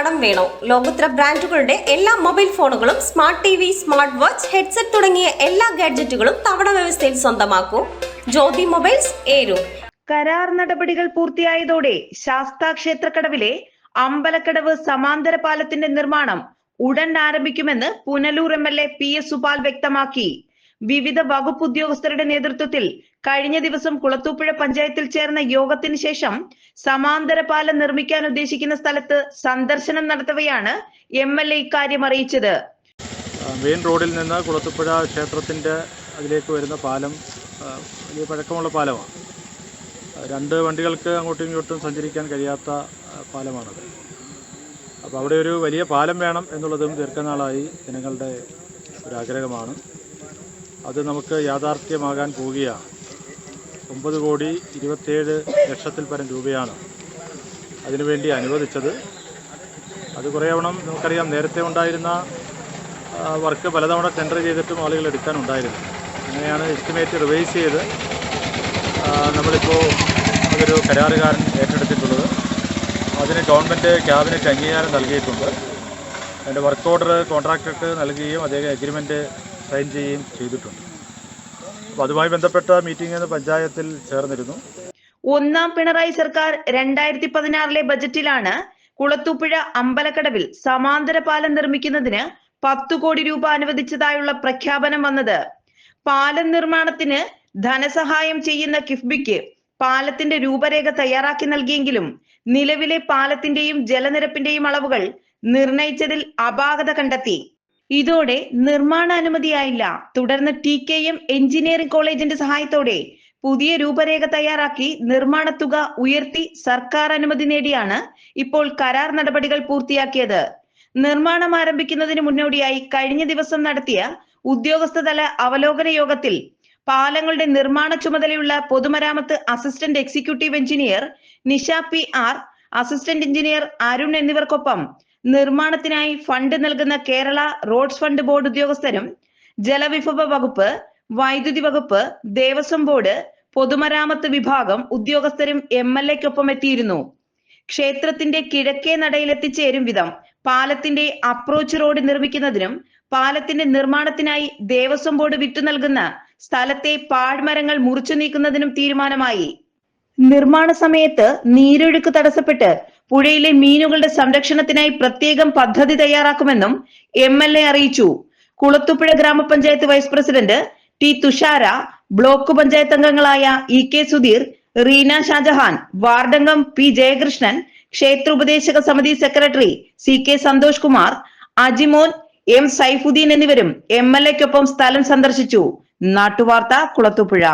കടം വേണോ? ലോകോത്തര ബ്രാൻഡുകളുടെ എല്ലാ മൊബൈൽ ഫോണുകളും smart T V smart watch headset തുടങ്ങിയ എല്ലാ ഗാഡ്ജറ്റുകളും തവണ വ്യവസ്ഥയിൽ സ്വന്തമാക്കൂ. ജ്യോതി മൊബൈൽസ് ഏരു. കരാർ നടപടികൾ പൂർത്തിയായതോടെ ശാസ്താ ക്ഷേത്രക്കടവിലെ അമ്പലക്കടവ് സമാന്തര പാലത്തിന്റെ നിർമ്മാണം ഉടൻ ആരംഭിക്കുമെന്ന് Punalur M L A P S Supal വ്യക്തമാക്കി. വിവിധ വകുപ്പ് ഉദ്യോഗസ്ഥരുടെ നേതൃത്വത്തിൽ കഴിഞ്ഞ ദിവസം കുളത്തൂപ്പുഴ പഞ്ചായത്തിൽ ചേർന്ന യോഗത്തിന് ശേഷം സമാന്തര പാലം നിർമ്മിക്കാൻ ഉദ്ദേശിക്കുന്ന സ്ഥലത്ത് സന്ദർശനം നടത്തവെയാണ് എം എൽ എ ഇക്കാര്യം അറിയിച്ചത്. മെയിൻ റോഡിൽ നിന്ന് കുളത്തൂപ്പുഴ ക്ഷേത്രത്തിന്റെ അതിലേക്ക് വരുന്ന പാലം വലിയ പഴക്കമുള്ള പാലമാണ്. രണ്ട് വണ്ടികൾക്ക് അങ്ങോട്ടും ഇങ്ങോട്ടും സഞ്ചരിക്കാൻ കഴിയാത്ത പാലമാണത്. അപ്പോൾ അവിടെ ഒരു വലിയ പാലം വേണം എന്നുള്ളതും ദീർഘനാളായി ജനങ്ങളുടെ ഒരു ആഗ്രഹമാണ് അത് നമുക്ക് യാഥാർത്ഥ്യമാകാൻ പോവുകയാണ്. ഒമ്പത് കോടി ഇരുപത്തേഴ് ലക്ഷത്തിൽ പരം രൂപയാണ് അതിനുവേണ്ടി അനുവദിച്ചത്. അത് കുറേവണ്ണം നമുക്കറിയാം നേരത്തെ ഉണ്ടായിരുന്ന വർക്ക് പലതവണ ടെൻഡർ ചെയ്തിട്ടും ആളുകൾ എടുക്കാനുണ്ടായിരുന്നു അങ്ങനെയാണ് എസ്റ്റിമേറ്റ് റിവൈസ് ചെയ്ത് നമ്മളിപ്പോൾ അതൊരു കരാറുകാരൻ ഏറ്റെടുത്തിട്ടുള്ളത്. അതിന് ഗവൺമെന്റ് ക്യാബിനറ്റ് അംഗീകാരം നൽകിയിട്ടുണ്ട്. അതിന്റെ വർക്ക് ഓർഡർ കോൺട്രാക്ടർക്ക് നൽകുകയും അദ്ദേഹം എഗ്രിമെന്റ് സൈൻ ചെയ്യുകയും ചെയ്തിട്ടുണ്ട്. അപ്പോൾ അതുമായി ബന്ധപ്പെട്ട മീറ്റിംഗ് പഞ്ചായത്തിൽ ചേർന്നിരുന്നു. ഒന്നാം പിണറായി സർക്കാർ രണ്ടായിരത്തി പതിനാറിലെ ബജറ്റിലാണ് കുളത്തൂപ്പുഴ അമ്പലക്കടവിൽ സമാന്തര പാലം നിർമ്മിക്കുന്നതിന് പത്തു കോടി രൂപ അനുവദിച്ചതായുള്ള പ്രഖ്യാപനം വന്നത്. പാലം നിർമ്മാണത്തിന് ധനസഹായം ചെയ്യുന്ന കിഫ്ബിക്ക് പാലത്തിന്റെ രൂപരേഖ തയ്യാറാക്കി നൽകിയെങ്കിലും നിലവിലെ പാലത്തിന്റെയും ജലനിരപ്പിന്റെയും അളവുകൾ നിർണയിച്ചതിൽ അപാകത കണ്ടെത്തി. ഇതോടെ നിർമ്മാണാനുമതിയായില്ല. തുടർന്ന് ടി കെ എം എഞ്ചിനീയറിംഗ് കോളേജിന്റെ സഹായത്തോടെ പുതിയ രൂപരേഖ തയ്യാറാക്കി നിർമ്മാണ തുക ഉയർത്തി സർക്കാർ അനുമതി നേടിയാണ് ഇപ്പോൾ കരാർ നടപടികൾ പൂർത്തിയാക്കിയത്. നിർമ്മാണം ആരംഭിക്കുന്നതിന് മുന്നോടിയായി കഴിഞ്ഞ ദിവസം നടത്തിയ ഉദ്യോഗസ്ഥതല അവലോകന യോഗത്തിൽ പാലങ്ങളുടെ നിർമ്മാണ ചുമതലയുള്ള പൊതുമരാമത്ത് assistant executive engineer Nisha P R assistant engineer Arun എന്നിവർക്കൊപ്പം നിർമ്മാണത്തിനായി ഫണ്ട് നൽകുന്ന കേരള റോഡ്സ് ഫണ്ട് ബോർഡ് ഉദ്യോഗസ്ഥരും ജലവിഭവ വകുപ്പ് വൈദ്യുതി വകുപ്പ് ദേവസ്വം ബോർഡ് പൊതുമരാമത്ത് വിഭാഗം ഉദ്യോഗസ്ഥരും എം എൽ എക്കൊപ്പം എത്തിയിരുന്നു. ക്ഷേത്രത്തിന്റെ കിഴക്കേ നടയിൽ എത്തിച്ചേരും വിധം പാലത്തിന്റെ അപ്രോച്ച് റോഡ് നിർമ്മിക്കുന്നതിനും പാലത്തിന്റെ നിർമ്മാണത്തിനായി ദേവസ്വം ബോർഡ് വിട്ടു നൽകുന്ന സ്ഥലത്തെ പാഴ്മരങ്ങൾ മുറിച്ചു നീക്കുന്നതിനും തീരുമാനമായി. നിർമ്മാണ സമയത്ത് നീരൊഴുക്ക് തടസ്സപ്പെട്ട് പുഴയിലെ മീനുകളുടെ സംരക്ഷണത്തിനായി പ്രത്യേകം പദ്ധതി തയ്യാറാക്കുമെന്നും എം എൽ എ അറിയിച്ചു. കുളത്തുപുഴ ഗ്രാമപഞ്ചായത്ത് vice president T Thushara block panchayat അംഗങ്ങളായ ഇ കെ സുധീർ റീന ഷാജഹാൻ വാർഡംഗം പി ജയകൃഷ്ണൻ ക്ഷേത്ര ഉപദേശക സമിതി secretary C K Santhosh Kumar Ajimon M Saifuddin എന്നിവരും എം എൽ എക്കൊപ്പം സ്ഥലം സന്ദർശിച്ചു. നാട്ടുവാർത്ത കുളത്തുപുഴ.